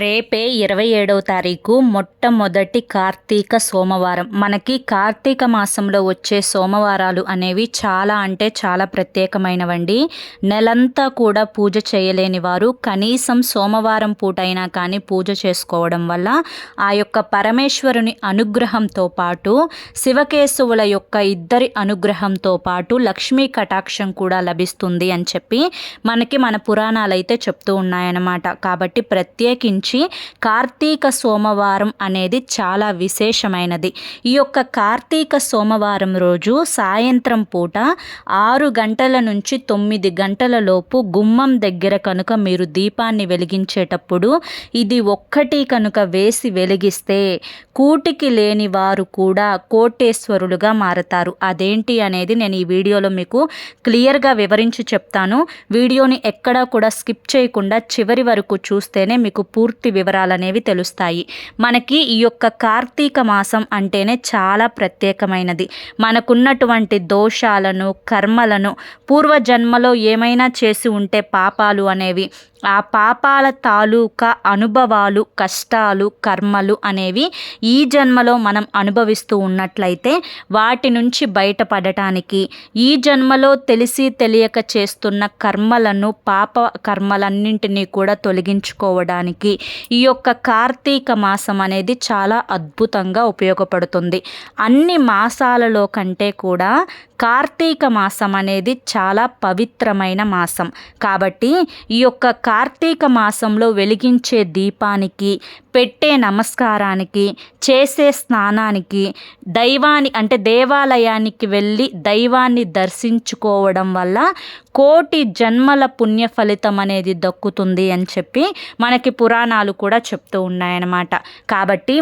రేపే ఇరవై ఏడవ తారీఖు మొట్టమొదటి కార్తీక సోమవారం. మనకి కార్తీక మాసంలో వచ్చే సోమవారాలు అనేవి చాలా అంటే చాలా ప్రత్యేకమైనవండి. నెలంతా కూడా పూజ చేయలేని వారు కనీసం సోమవారం పూటైనా కానీ పూజ చేసుకోవడం వల్ల ఆ యొక్క పరమేశ్వరుని అనుగ్రహంతో పాటు శివకేశవుల యొక్క ఇద్దరి అనుగ్రహంతో పాటు లక్ష్మీ కటాక్షం కూడా లభిస్తుంది అని చెప్పి మనకి మన పురాణాలు అయితే చెప్తూ ఉన్నాయన్నమాట. కాబట్టి ప్రత్యేకించి నుంచి కార్తీక సోమవారం అనేది చాలా విశేషమైనది. ఈ యొక్క కార్తీక సోమవారం రోజు సాయంత్రం పూట ఆరు గంటల నుంచి తొమ్మిది గంటల లోపు గుమ్మం దగ్గర కనుక మీరు దీపాన్ని వెలిగించేటప్పుడు ఇది ఒక్కటి కనుక వేసి వెలిగిస్తే కూటికి లేని వారు కూడా కోటేశ్వరులుగా మారతారు. అదేంటి అనేది నేను ఈ వీడియోలో మీకు క్లియర్గా వివరించి చెప్తాను. వీడియోని ఎక్కడా కూడా స్కిప్ చేయకుండా చివరి వరకు చూస్తేనే మీకు పూర్తి పూర్తి వివరాలు అనేవి తెలుస్తాయి. మనకి ఈ యొక్క కార్తీక మాసం అంటేనే చాలా ప్రత్యేకమైనది. మనకున్నటువంటి దోషాలను కర్మలను పూర్వజన్మలో ఏమైనా చేసి ఉంటే పాపాలు అనేవి ఆ పాపాల తాలూకా అనుభవాలు కష్టాలు కర్మలు అనేవి ఈ జన్మలో మనం అనుభవిస్తూ ఉన్నట్లయితే వాటి నుంచి బయటపడటానికి ఈ జన్మలో తెలిసి తెలియక చేస్తున్న కర్మలను పాప కర్మలన్నింటినీ కూడా తొలగించుకోవడానికి ఈ యొక్క కార్తీక మాసం అనేది చాలా అద్భుతంగా ఉపయోగపడుతుంది. అన్ని మాసాలలో కంటే కూడా కార్తీక మాసం అనేది చాలా పవిత్రమైన మాసం. కాబట్టి ఈ యొక్క కార్తీక మాసంలో వెలిగించే దీపానికి పెట్టే నమస్కారానికి చేసే స్నానానికి దైవాన్ని అంటే దేవాలయానికి వెళ్ళి దైవాన్ని దర్శించుకోవడం వల్ల కోటి జన్మల పుణ్య ఫలితం అనేది దక్కుతుంది అని చెప్పి మనకి పురాణాలు కూడా చెప్తూ ఉన్నాయన్నమాట. కాబట్టి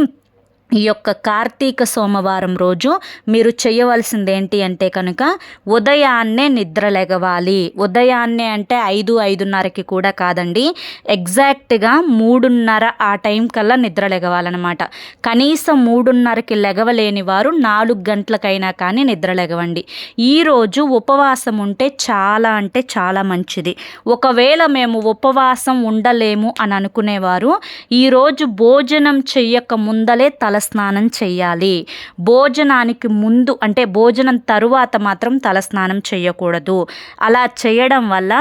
ఈ యొక్క కార్తీక సోమవారం రోజు మీరు చేయవలసింది ఏంటి అంటే కనుక ఉదయాన్నే నిద్ర లెగవాలి. ఉదయాన్నే అంటే ఐదు ఐదున్నరకి కూడా కాదండి. ఎగ్జాక్ట్గా మూడున్నర ఆ టైం కల్లా నిద్ర లెగవాలన్నమాట. కనీసం మూడున్నరకి లెగవలేని వారు నాలుగు గంటలకైనా కానీ నిద్ర లెగవండి. ఈరోజు ఉపవాసం ఉంటే చాలా అంటే చాలా మంచిది. ఒకవేళ మేము ఉపవాసం ఉండలేము అని అనుకునేవారు ఈరోజు భోజనం చెయ్యక ముందలే తల తలస్నానం చేయాలి భోజనానికి ముందు అంటే భోజనం తరువాత మాత్రం తలస్నానం చేయకూడదు అలా చేయడం వల్ల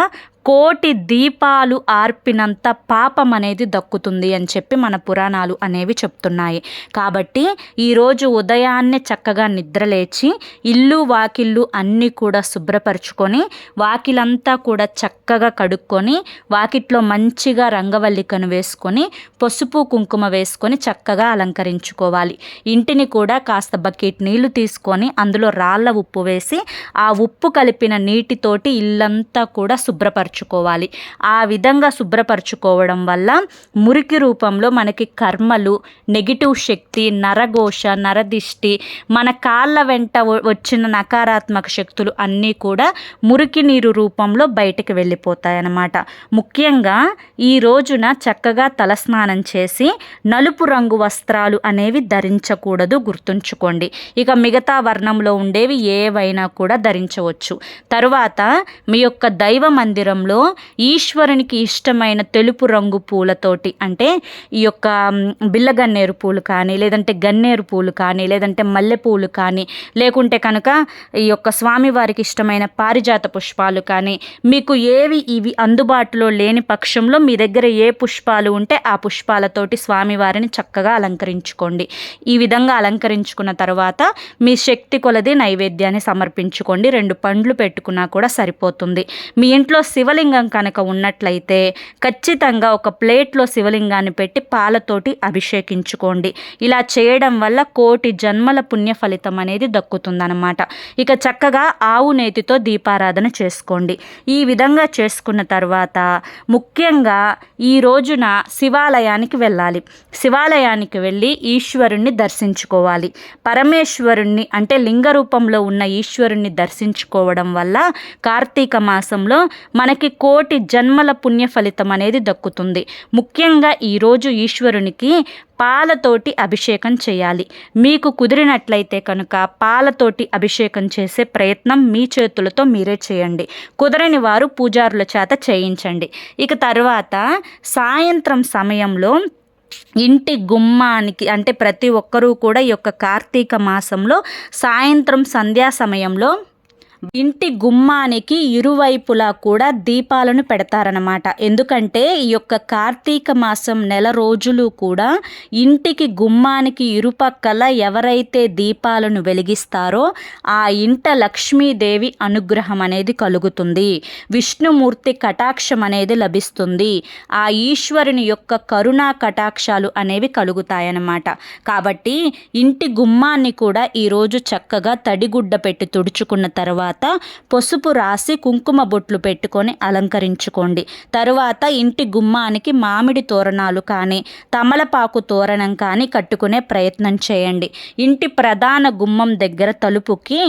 కోటి దీపాలు ఆర్పినంత పాపం అనేది దక్కుతుంది అని చెప్పి మన పురాణాలు అనేవి చెప్తున్నాయి. కాబట్టి ఈరోజు ఉదయాన్నే చక్కగా నిద్రలేచి ఇల్లు వాకిళ్ళు అన్నీ కూడా శుభ్రపరుచుకొని వాకిలంతా కూడా చక్కగా కడుక్కొని వాకిట్లో మంచిగా రంగవల్లికను వేసుకొని పసుపు కుంకుమ వేసుకొని చక్కగా అలంకరించుకోవాలి. ఇంటిని కూడా కాస్త బకెట్ నీళ్ళు తీసుకొని అందులో రాళ్ళ ఉప్పు వేసి ఆ ఉప్పు కలిపిన నీటితోటి ఇల్లంతా కూడా శుభ్రపరచు శుభ్రపరచుకోవాలి ఆ విధంగా శుభ్రపరచుకోవడం వల్ల మురికి రూపంలో మనకి కర్మలు నెగిటివ్ శక్తి నరఘోష నరదిష్టి మన కాళ్ళ వెంట వచ్చిన నకారాత్మక శక్తులు అన్నీ కూడా మురికి నీరు రూపంలో బయటకు వెళ్ళిపోతాయన్నమాట. ముఖ్యంగా ఈ రోజున చక్కగా తలస్నానం చేసి నలుపు రంగు వస్త్రాలు అనేవి ధరించకూడదు గుర్తుంచుకోండి. ఇక మిగతా వర్ణంలో ఉండేవి ఏవైనా కూడా ధరించవచ్చు. తరువాత మీ యొక్క దైవ మందిరం రూపంలో ఈశ్వరునికి ఇష్టమైన తెలుపు రంగు పూలతోటి అంటే ఈ యొక్క బిల్లగన్నేరు పూలు కానీ లేదంటే గన్నేరు పూలు కానీ లేదంటే మల్లె పూలు కానీ లేకుంటే కనుక ఈ యొక్క స్వామివారికి ఇష్టమైన పారిజాత పుష్పాలు కానీ మీకు ఏవి ఇవి అందుబాటులో లేని పక్షంలో మీ దగ్గర ఏ పుష్పాలు ఉంటే ఆ పుష్పాలతోటి స్వామివారిని చక్కగా అలంకరించుకోండి. ఈ విధంగా అలంకరించుకున్న తర్వాత మీ శక్తి కొలది నైవేద్యాన్ని సమర్పించుకోండి. రెండు పండ్లు పెట్టుకున్నా కూడా సరిపోతుంది. మీ ఇంట్లో శివ శివలింగం కనుక ఉన్నట్లయితే ఖచ్చితంగా ఒక ప్లేట్లో శివలింగాన్ని పెట్టి పాలతోటి అభిషేకించుకోండి. ఇలా చేయడం వల్ల కోటి జన్మల పుణ్య ఫలితం అనేది దక్కుతుందన్నమాట. ఇక చక్కగా ఆవు నేతితో దీపారాధన చేసుకోండి. ఈ విధంగా చేసుకున్న తర్వాత ముఖ్యంగా ఈ రోజున శివాలయానికి వెళ్ళాలి. శివాలయానికి వెళ్ళి ఈశ్వరుణ్ణి దర్శించుకోవాలి. పరమేశ్వరుణ్ణి అంటే లింగ రూపంలో ఉన్న ఈశ్వరుణ్ణి దర్శించుకోవడం వల్ల కార్తీక మాసంలో మనకి మనకి కోటి జన్మల పుణ్య ఫలితం అనేది దక్కుతుంది. ముఖ్యంగా ఈరోజు ఈశ్వరునికి పాలతోటి అభిషేకం చేయాలి. మీకు కుదిరినట్లయితే కనుక పాలతోటి అభిషేకం చేసే ప్రయత్నం మీ చేతులతో మీరే చేయండి. కుదరని వారు పూజారుల చేత చేయించండి. ఇక తర్వాత సాయంత్రం సమయంలో ఇంటి గుమ్మానికి అంటే ప్రతి ఒక్కరూ కూడా ఈ యొక్క కార్తీక మాసంలో సాయంత్రం సంధ్యా సమయంలో ఇంటి గుమ్మానికి ఇరువైపులా కూడా దీపాలను పెడతారనమాట ఎందుకంటే ఈ యొక్క కార్తీక మాసం నెల రోజులు కూడా ఇంటికి గుమ్మానికి ఇరుపక్కల ఎవరైతే దీపాలను వెలిగిస్తారో ఆ ఇంట లక్ష్మీదేవి అనుగ్రహం అనేది కలుగుతుంది. విష్ణుమూర్తి కటాక్షం అనేది లభిస్తుంది. ఆ ఈశ్వరుని యొక్క కరుణా కటాక్షాలు అనేవి కలుగుతాయన్నమాట. కాబట్టి ఇంటి గుమ్మాన్ని కూడా ఈరోజు చక్కగా తడిగుడ్డ పెట్టి తుడుచుకున్న తర్వాత తర్వాత పసుపు రాసి కుంకుమ బొట్లు పెట్టుకొని అలంకరించుకోండి. తరువాత ఇంటి గుమ్మానికి మామిడి తోరణాలు కానీ తమలపాకు తోరణం కానీ కట్టుకునే ప్రయత్నం చేయండి. ఇంటి ప్రధాన గుమ్మం దగ్గర తలుపుకి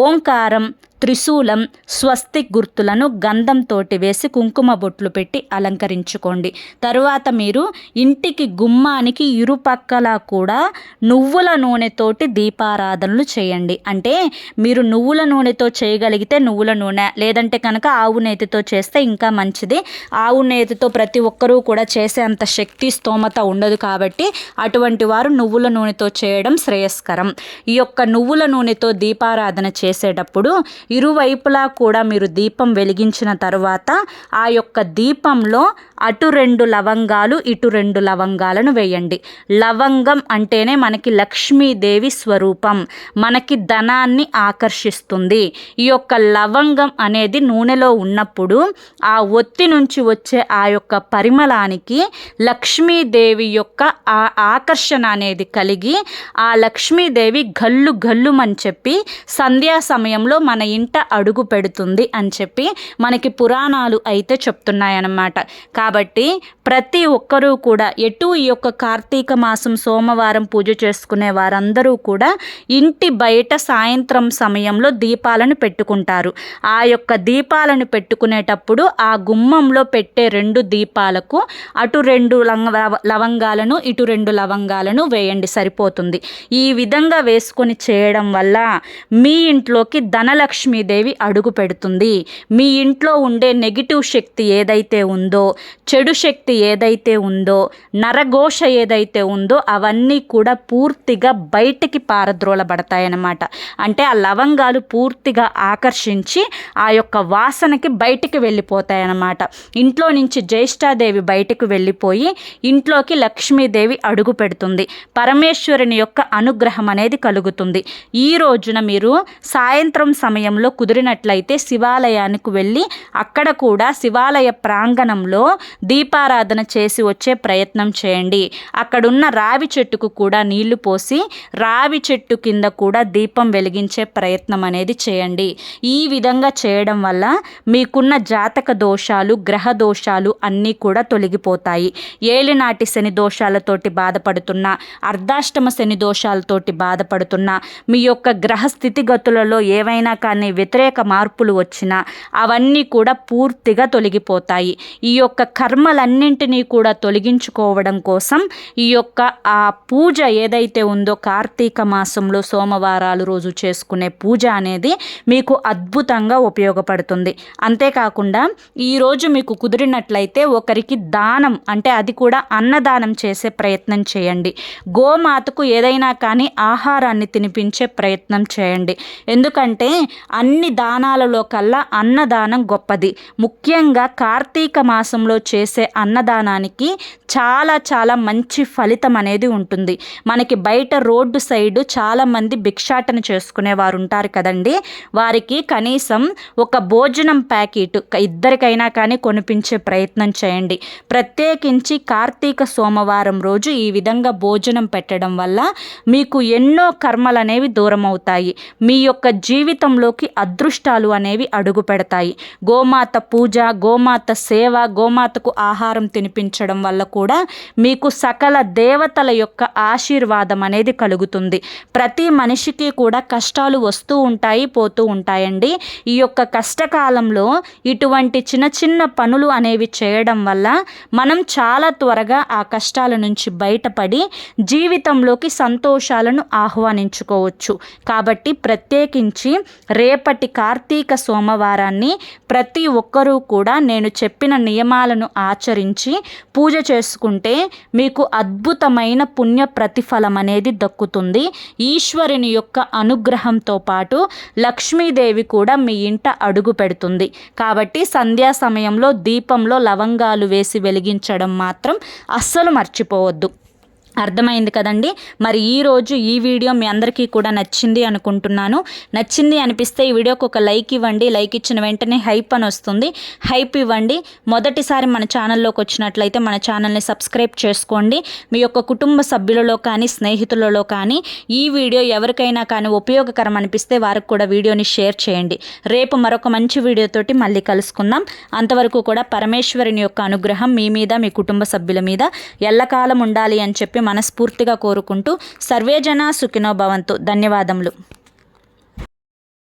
ఓంకారం త్రిశూలం స్వస్తి గుర్తులను గంధంతోటి వేసి కుంకుమ బొట్లు పెట్టి అలంకరించుకోండి. తరువాత మీరు ఇంటికి గుమ్మానికి ఇరుపక్కల కూడా నువ్వుల నూనెతోటి దీపారాధనలు చేయండి. అంటే మీరు నువ్వుల నూనెతో చేయగలిగితే నువ్వుల నూనె లేదంటే కనుక ఆవు నేతితో చేస్తే ఇంకా మంచిది. ఆవు నేతితో ప్రతి ఒక్కరూ కూడా చేసే అంత శక్తి స్తోమత ఉండదు కాబట్టి అటువంటి వారు నువ్వుల నూనెతో చేయడం శ్రేయస్కరం. ఈ యొక్క నువ్వుల నూనెతో దీపారాధన చేసేటప్పుడు ఇరువైపులా కూడా మీరు దీపం వెలిగించిన తర్వాత ఆ యొక్క దీపంలో అటు రెండు లవంగాలు ఇటు రెండు లవంగాలను వేయండి. లవంగం అంటేనే మనకి లక్ష్మీదేవి స్వరూపం. మనకి ధనాన్ని ఆకర్షిస్తుంది. ఈ యొక్క లవంగం అనేది నూనెలో ఉన్నప్పుడు ఆ ఒత్తి నుంచి వచ్చే ఆ యొక్క పరిమళానికి లక్ష్మీదేవి యొక్క ఆ ఆకర్షణ అనేది కలిగి ఆ లక్ష్మీదేవి గల్లు గల్లుమని చెప్పి సంధ్యా సమయంలో మన ఇంట అడుగు పెడుతుంది అని చెప్పి మనకి పురాణాలు అయితే చెప్తున్నాయన్నమాట. కాబట్టి ప్రతి ఒక్కరూ కూడా ఎటు ఈ యొక్క కార్తీక మాసం సోమవారం పూజ చేసుకునే వారందరూ కూడా ఇంటి బయట సాయంత్రం సమయంలో దీపాలను పెట్టుకుంటారు. ఆ యొక్క దీపాలను పెట్టుకునేటప్పుడు ఆ గుమ్మంలో పెట్టే రెండు దీపాలకు అటు రెండు లవంగాలను ఇటు రెండు లవంగాలను వేయండి సరిపోతుంది. ఈ విధంగా వేసుకొని చేయడం వల్ల మీ ఇంట్లోకి ధనలక్ష్మీదేవి అడుగు పెడుతుంది. మీ ఇంట్లో ఉండే నెగిటివ్ శక్తి ఏదైతే ఉందో చెడు శక్తి ఏదైతే ఉందో నరఘోష ఏదైతే ఉందో అవన్నీ కూడా పూర్తిగా బయటికి పారద్రోలబడతాయన్నమాట. అంటే ఆ లవంగాలు పూర్తిగా ఆకర్షించి ఆ యొక్క వాసనకి బయటికి వెళ్ళిపోతాయన్నమాట. ఇంట్లో నుంచి జ్యేష్ఠాదేవి బయటకు వెళ్ళిపోయి ఇంట్లోకి లక్ష్మీదేవి అడుగు పెడుతుంది. పరమేశ్వరుని యొక్క అనుగ్రహం అనేది కలుగుతుంది. ఈ రోజున మీరు సాయంత్రం సమయంలో కుదిరినట్లయితే శివాలయానికి వెళ్ళి అక్కడ కూడా శివాలయ ప్రాంగణంలో దీపారాధన చేసి వచ్చే ప్రయత్నం చేయండి. అక్కడున్న రావి చెట్టుకు కూడా నీళ్ళు పోసి రావి చెట్టు కింద కూడా దీపం వెలిగించే ప్రయత్నం అనేది చేయండి. ఈ విధంగా చేయడం వల్ల మీకున్న జాతక దోషాలు గ్రహ దోషాలు అన్నీ కూడా తొలగిపోతాయి. ఏలినాటి శని దోషాలతోటి బాధపడుతున్న అర్ధాష్టమ శని దోషాలతోటి బాధపడుతున్న మీ యొక్క గ్రహ స్థితిగతులలో ఏవైనా కానీ వ్యతిరేక మార్పులు వచ్చినా అవన్నీ కూడా పూర్తిగా తొలగిపోతాయి. ఈ యొక్క కర్మలన్నింటినీ కూడా తొలగించుకోవడం కోసం ఈ యొక్క ఆ పూజ ఏదైతే ఉందో కార్తీక మాసంలో సోమవారాలు రోజు చేసుకునే పూజ అనేది మీకు అద్భుతంగా ఉపయోగపడుతుంది. అంతేకాకుండా ఈరోజు మీకు కుదిరినట్లయితే ఒకరికి దానం అంటే అది కూడా అన్నదానం చేసే ప్రయత్నం చేయండి. గోమాతకు ఏదైనా కానీ ఆహారాన్ని తినిపించే ప్రయత్నం చేయండి. ఎందుకంటే అన్ని దానాలలో కల్లా అన్నదానం గొప్పది. ముఖ్యంగా కార్తీక మాసంలో చే చేసే అన్నదానానికి చాలా చాలా మంచి ఫలితం అనేది ఉంటుంది. మనకి బయట రోడ్డు సైడు చాలామంది భిక్షాటన చేసుకునేవారు ఉంటారు కదండి. వారికి కనీసం ఒక భోజనం ప్యాకెట్ ఇద్దరికైనా కానీ కొనిపించే ప్రయత్నం చేయండి. ప్రత్యేకించి కార్తీక సోమవారం రోజు ఈ విధంగా భోజనం పెట్టడం వల్ల మీకు ఎన్నో కర్మలు అనేవి దూరం అవుతాయి. మీ యొక్క జీవితంలోకి అదృష్టాలు అనేవి అడుగు పెడతాయి. గోమాత పూజ గోమాత సేవ గోమాతకు ఆహారం తినిపించడం వల్ల కూడా మీకు సకల దేవతల యొక్క ఆశీర్వాదం అనేది కలుగుతుంది. ప్రతి మనిషికి కూడా కష్టాలు వస్తూ ఉంటాయి పోతూ ఉంటాయండి. ఈ యొక్క కష్టకాలంలో ఇటువంటి చిన్న చిన్న పనులు అనేవి చేయడం వల్ల మనం చాలా త్వరగా ఆ కష్టాల నుంచి బయటపడి జీవితంలోకి సంతోషాలను ఆహ్వానించుకోవచ్చు. కాబట్టి ప్రత్యేకించి రేపటి కార్తీక సోమవారాన్ని ప్రతి ఒక్కరూ కూడా నేను చెప్పిన నియమాలను ఆచరించి పూజ చేసుకుంటే మీకు అద్భుతమైన పుణ్య ప్రతిఫలం అనేది దక్కుతుంది. ఈశ్వరుని యొక్క అనుగ్రహంతో పాటు లక్ష్మీదేవి కూడా మీ ఇంట అడుగు పెడుతుంది. కాబట్టి సంధ్యా సమయంలో దీపంలో లవంగాలు వేసి వెలిగించడం మాత్రం అస్సలు మర్చిపోవద్దు. అర్థమైంది కదండి. మరి ఈరోజు ఈ వీడియో మీ అందరికీ కూడా నచ్చింది అనుకుంటున్నాను. నచ్చింది అనిపిస్తే ఈ వీడియోకి ఒక లైక్ ఇవ్వండి. లైక్ ఇచ్చిన వెంటనే హైప్ అని వస్తుంది. హైప్ ఇవ్వండి. మొదటిసారి మన ఛానల్లోకి వచ్చినట్లయితే మన ఛానల్ని సబ్స్క్రైబ్ చేసుకోండి. మీ యొక్క కుటుంబ సభ్యులలో కానీ స్నేహితులలో కానీ ఈ వీడియో ఎవరికైనా కానీ ఉపయోగకరం అనిపిస్తే వారికి కూడా వీడియోని షేర్ చేయండి. రేపు మరొక మంచి వీడియోతోటి మళ్ళీ కలుసుకుందాం. అంతవరకు కూడా పరమేశ్వరుని యొక్క అనుగ్రహం మీ మీద మీ కుటుంబ సభ్యుల మీద ఎల్లకాలం ఉండాలి అని చెప్పి మనస్ఫూర్తిగా కోరుకుంటూ సర్వేజన సుఖినో భవంతు. ధన్యవాదములు.